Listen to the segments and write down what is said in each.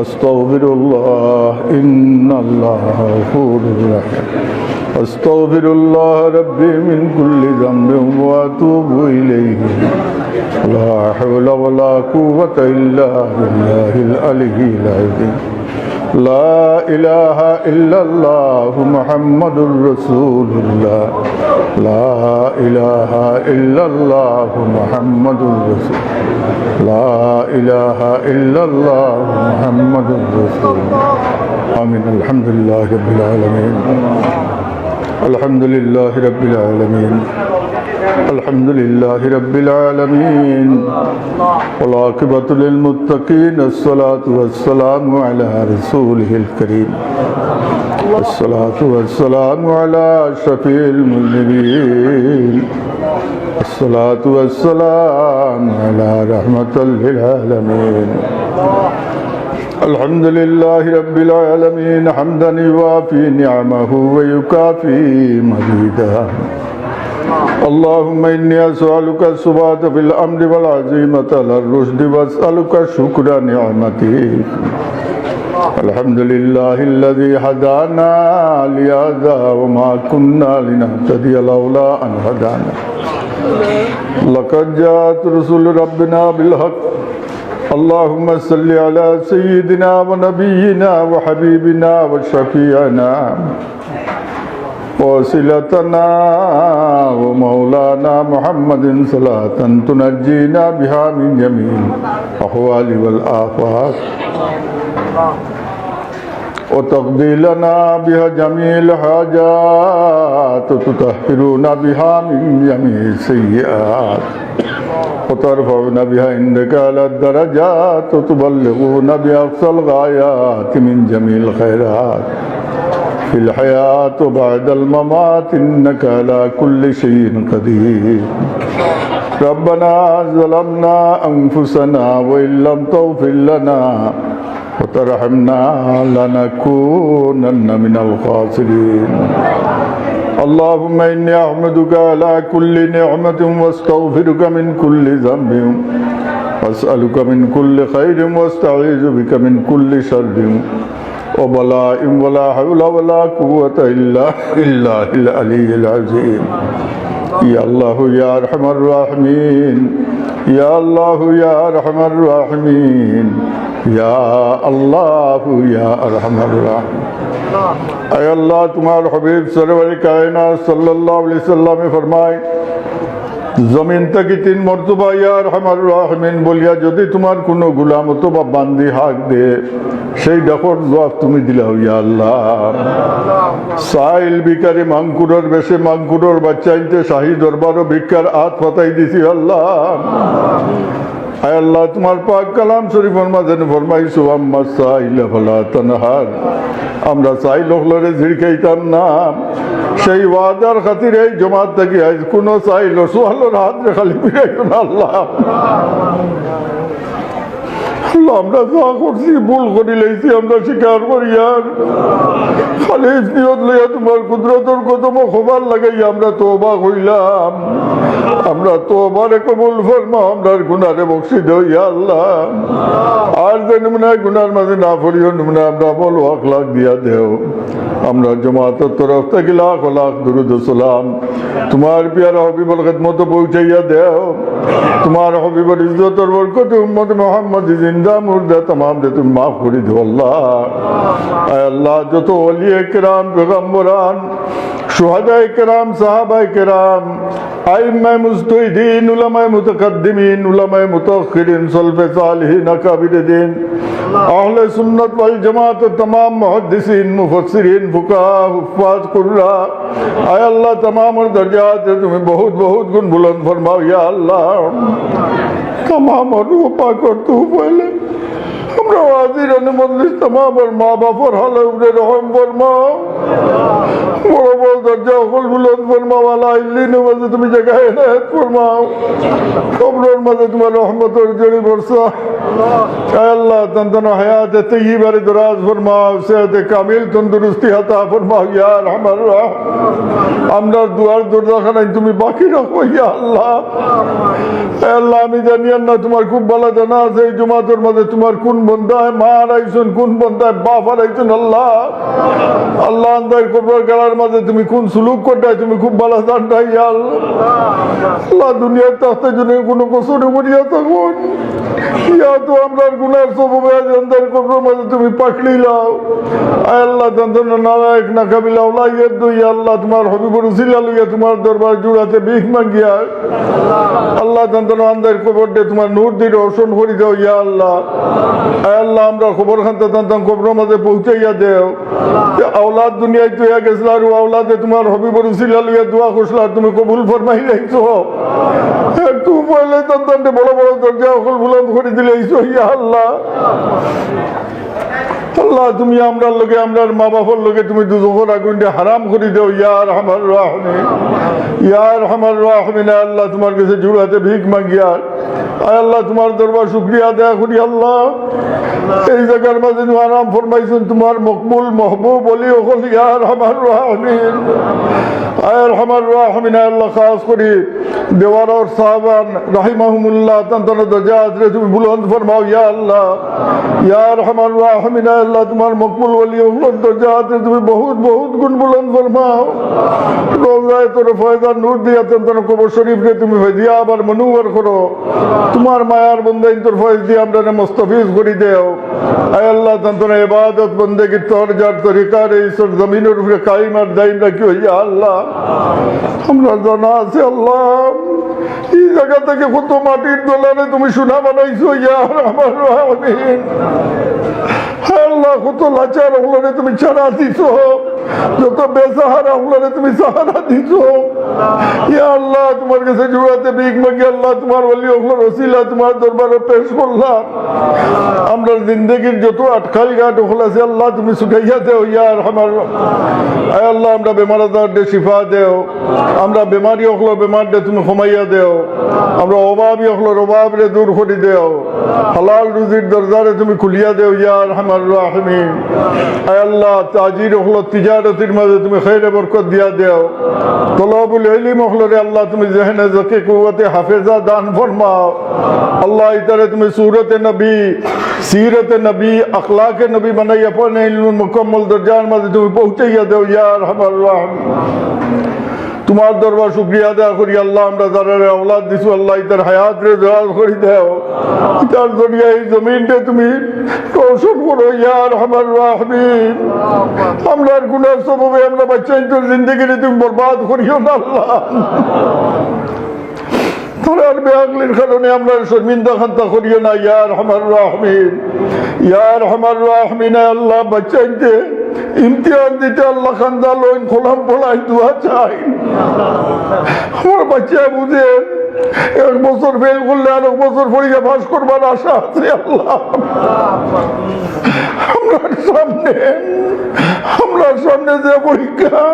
أستغفر الله إن الله غفور رحيم. أستغفر الله ربي من كل ذنب وأتوب إليه. لا حول ولا قوة إلا بالله العلي العظيم. لا إله إلا الله محمد رسول الله. لا إله إلا الله محمد رسول لا إله إلا الله محمد رسول آمين. الحمد لله رب العالمين. الحمد لله رب العالمين. الحمد لله رب العالمين والعاقبة للمتقين الصلاة والسلام على رسوله الكريم الصلاة والسلام على شفيع المذنبين الصلاة والسلام على رحمة للعالمين الحمد لله رب العالمين حمدا يوافي نعمه ويكافي مزيدا اللهم إني أسألك الثبات في الأمر والعزيمة على الرشد وأسألك شكر نعمتك الحمد لله الذي هدانا لهذا وما كنا لنهتدي لولا أن هدانا. لقد جاءت رسل ربنا بالحق. اللهم صل على سيدنا ونبينا وحبيبنا وشفيعنا. وصلتنا ومولانا محمد صلاة تنجينا بها من جميع الأحوال والآفات. وتقضي لنا بها جميع الحاجات وتطهرنا بها من جميع السيئات. وترفعنا بها عندك على الدرجات وتبلغنا بأقصى الغايات من جميع الخيرات. في الحياة وبعد الممات إنك على كل شيء قدير. ربنا ظلمنا أنفسنا وإن لم تغفر لنا وترحمنا لنكونن من الخاسرين. اللهم إني أحمدك على كل نعمة واستغفرك من كل ذنب. وأسألك من كل خير واستعيذ بك من كل شر. وبلاء ولا حول ولا قوة إلا إلا العلي العظيم يا الله يا أرحم الراحمين يا الله يا أرحم الراحمين يا الله يا أرحم الراحمين اے اللہ تمہار حبیب سرور کائنات صلی اللہ علیہ وسلم فرمائے জমিন থেকে তিন মর্তবা, ইয়া রহমান রাহমিন বলিয়া যদি তোমার কোনো গুলাম অথবা বান্দি হাক দে, সেই ডাকর জবাব তুমি দিলা ইয়া আল্লাহ। সাইল বিকারি মাংকুরের বেশে মাংকুরের বাচ্চাইতে শাহী দরবারও ভিক্ষার হাত পাতাই দিছি আল্লাহ। আয় আল্লাহ, তোমার পাক কালাম শরীফের মাঝে ফরমাইছো আম্মা সাইলা ফালা তানহার। আমরা চাই লোকলরে ঝিড় খাইতাম না। সেই ওয়াদার খাতির এই জমাত থেকে আজ কোনো চাইল সোহালোর হাত খালি আল্লাহ। আমরা যা করছি, ভুল করি আমরা স্বীকার করি আর। খালি নিয়ত লইয়া তোমার কুদরতর কদম খবর লাগাই আমরা তোবা কইলাম। আমরা তোবারে কবুল ফরমা আমরার গুনারে বক্সি দই আল্লাহ। আর যে নমুনা গুনার মাঝে না পড়িও নমুনা আমরা বলো লাখ দিয়া দেও। আমরা জমাতের তরফ থেকে লাখ লাখ দুরুদ সালাম। তোমার পিয়ার হবিবল খেদমত পৌঁছাইয়া দেও। তোমার হবিবর ইজ্জতর বরকত উম্মত মোহাম্মদ জিন্দা মুর্দা তমাম দে তুমি মাফ করে দিও আল্লাহ। আল্লাহ, যত অলি একরাম পেগম্বরান شہداء کرام صحابہ کرام ائمہ مستعدین علماء متقدمین علماء متاخرین صلف صالحین اکابر دین اہل سنت والجماعت تمام محدثین مفسرین বুকা উফাজ করলা। আয় আল্লাহ, তমামর দরজাতে তুমি বহুত বহুত গুণ বুলন্দ ফরমাও, ইয়া আল্লাহ। তমামর উপা কর তু বলে আমরা আমার মা হালে রহম বর্মা। বড় বড় দরজা হল বুলন বর্মা মাঝে তুমি বর্মা। কবরের মাঝে তোমার রহমতের জড়ি বর্ষা। আল্লাহ হায়াতে তৈবারে দরাজ কামিল তন্দুরুস্তি হাতা ফরমাও ইয়া রহমান আমরা দুয়ার তুমি বাকি রাখো, ইয়া আল্লাহ। আল্লাহ, আমি জানি না তোমার খুব ভালো জানা আছে, এই জমাতের মাঝে তোমার কোন বন্ধায় মা হারাইছেন কোন বন্ধায় বাপ হারাইছেন আল্লাহ আল্লাহ আন্দার কবর গেলার মাঝে তুমি কোন সুলুক করতে তুমি খুব ভালো জানটা ইয়া আল্লাহ। আল্লাহ, দুনিয়ার তাস্তে জন্য কোনো কসরে মরিয়া থাকুন ইয়া তো আমরা গুনার সববে আন্দার কবর মাঝে তুমি পাকড়ি লাও। আয় আল্লাহ তন্তন নারায়ক না কাবিলা ওলা ইয়ে আল্লাহ, তোমার হবিবর উসিলা লইয়া তোমার দরবার জুড়াতে ভিক মাগিয়া। আল্লাহ তন্তন আন্দার কবর দে তোমার নূর দিয়ে রোশন করি দাও, ইয়া আল্লাহ। আল্লাহ, আমরা খবর খানতে তন্তন কবর মাঝে পৌঁছাইয়া দেও। আওলাদ দুনিয়ায় তুই গেছিল আর আওলাদে তোমার হবিবর উসিলা লইয়া দোয়া করছিল আর তুমি কবুল ফরমাই রাখছো একটু পয়লে তন্তন বড় বড় দরজা অকল বুলন্দ করে দিলে ইয়া আল্লাহ। আল্লাহ, তুমি আমরার লোকে আমরার মা বাবার লোকে তুমি দুজোর আগুনটা হারাম করে দেও ইয়ার আমার রাহমে ইয়ার আমার রাহমিন, আল্লাহ তোমার কাছে জুড়াতে ভিক মাগিয়ার। আয় আল্লাহ, তোমার দরবার শুক্রিয়া দেয়া করি আল্লাহ। এই জায়গার মাঝে আরাম ফরমাইছেন, তোমার মকবুল, মহবুব বলি ওখল ইয়ার আমার রাহমিন আয়ার আমার রাহমিন আল্লাহ, খাস করি। দেওয়ার সাহাবান রাহিমাহমুল্লাহ তন্তন দরজা আজরে তুমি বুলন্দ ফরমাও, ইয়া আল্লাহ। ইয়ার আমার রাহমিন আল্লাহ, তোমার মকবুল বলি ওগুলোর দরজাতে তুমি বহুত বহুত গুণ বুলন্দ ফরমাও। রোজায় তোর ফয়দার নূর দিয়া তন্তন কবর শরীফ রে তুমি দিয়া আবার মনুবার করো। তোমার মায়ার বন্দাইন তোর দিয়ে আমরা মোস্তফিজ করি দেও। আয় আল্লাহ তন্তন ইবাদত বন্দেগি তোর যার তরিকার, এই সর জমিনের উপরে কাইম আর দাইম রাখি হইয়া আল্লাহ? আমরা জানা আছে আল্লাহ, এই জায়গা থেকে কত মাটির দোলারে তুমি সোনা বানাইছো ইয়ার আমার আমিন আল্লাহ, কত লাচার ওগুলোরে তুমি ছাড়া দিছো। যত বেসাহারা ওগুলোরে তুমি সাহারা দিছো। ইয়া আল্লাহ, তোমার কাছে জুড়াতে বিগ মাগি আল্লাহ, তোমার বলি ওগুলোর ওসিলা তোমার দরবারে পেশ করলাম। আমরা জিন্দগির যত আটকাল ওগুলো আছে আল্লাহ তুমি শুকাইয়া দেও ইয়ার আমার আয় আল্লাহ, আমরা বেমার আজার দে শিফা দেও। আমরা বেমারি ওগুলো বেমার দে তুমি কমাইয়া দেও। আমরা অভাবী ওগুলোর অভাব রে দূর করে দেও। হালাল রুজির দরজারে তুমি খুলিয়া দেও ইয়ার আমার রাহমিন। আয় আল্লাহ, তাজির ওগুলো তিজারতির মাঝে তুমি খৈরে বরকত দিয়া দেও। তলবুল ইলিম ওগুলোরে আল্লাহ, তুমি জেহেনে জকে কুয়াতে হাফেজা দান ফরমাও। আল্লাহ ইতারে তুমি সুরতে নবী, সিরতে নবী, আখলাকে নবী পড়ে ইলমুল মুকম্মল দরজার মাঝে তুমি পৌঁছাইয়া দেও ইয়ার আমার রাহমিন তোমার দরবার শুক্রিয়া দেওয়া করি, আল্লাহ, আমরা যারা আওলাদ দিছু, আল্লাহ ইতার হায়াত রে দোয়াল করি দেও। ইতার জরিয়া এই জমিনটা তুমি রোশন করো ইয়ার আমার রাহমিন আমরা আর গুনার সববে আমরা বাচ্চা তোর জিন্দগিরে তুমি বরবাদ করিও না, আল্লাহ। তার বেআগলির কারণে আমরা শর্মিন্দা খান্তা করিও আমার আমার দিতে আল্লাহ খান্দা লইন, খোলাম ফোলাই দোয়া আমার বুঝে, এক বছর ফেল করলে আর এক বছর পরীক্ষা পাস করবার আশা আছে, আল্লাহ। আমরার সামনে আমরার সামনে যে পরীক্ষা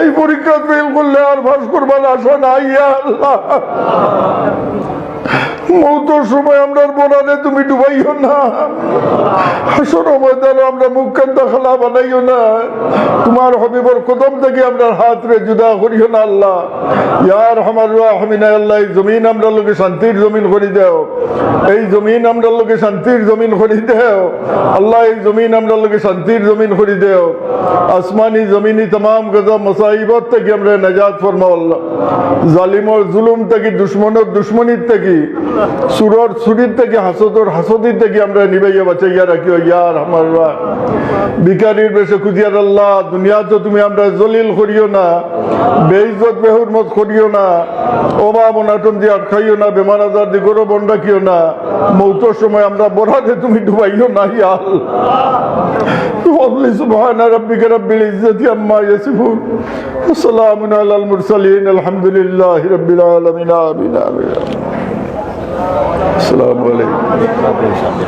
এই পরীক্ষা ফেল করলে আর ভাস্কর বাল আসা নাই আল্লাহ। সময় তুমি ডুবাইও না। আল্লাহ। জমিন শান্তির জমিন করি দেও। এই জমিন আমরা লোকে শান্তির জমিন করি দেও। আল্লাহ, এই জমিন আমরা লোকে শান্তির জমিন করি দেও। আসমানি জমিনি তাম গজা মসাইব থেকে আমরা নাজাদ ফরমা আল্লাহ। জালিমর জুলুম থেকে দুশ্মনের দুশ্মনীর থেকে সুরর সুরির থেকে হাসদর হাসদির থেকে আমরা নিবাইয়া বাঁচাইয়া রাখিও ইয়ার আমার বিকারির বেশে খুঁজিয়ার আল্লাহ দুনিয়া তো তুমি আমরা জলিল করিও না বেইজত বেহুর মত করিও না অভাব অনাটন দিয়ে আটকাইও না বেমার আজার দিয়ে গরো বন রাখিও না মৌতর সময় আমরা বরাদে তুমি ডুবাইও না ইয়াল سبحان ربك رب العزة عما يصفون وسلام على المرسلين الحمد لله رب العالمين آمين آمين আসসালামু আলাইকুম।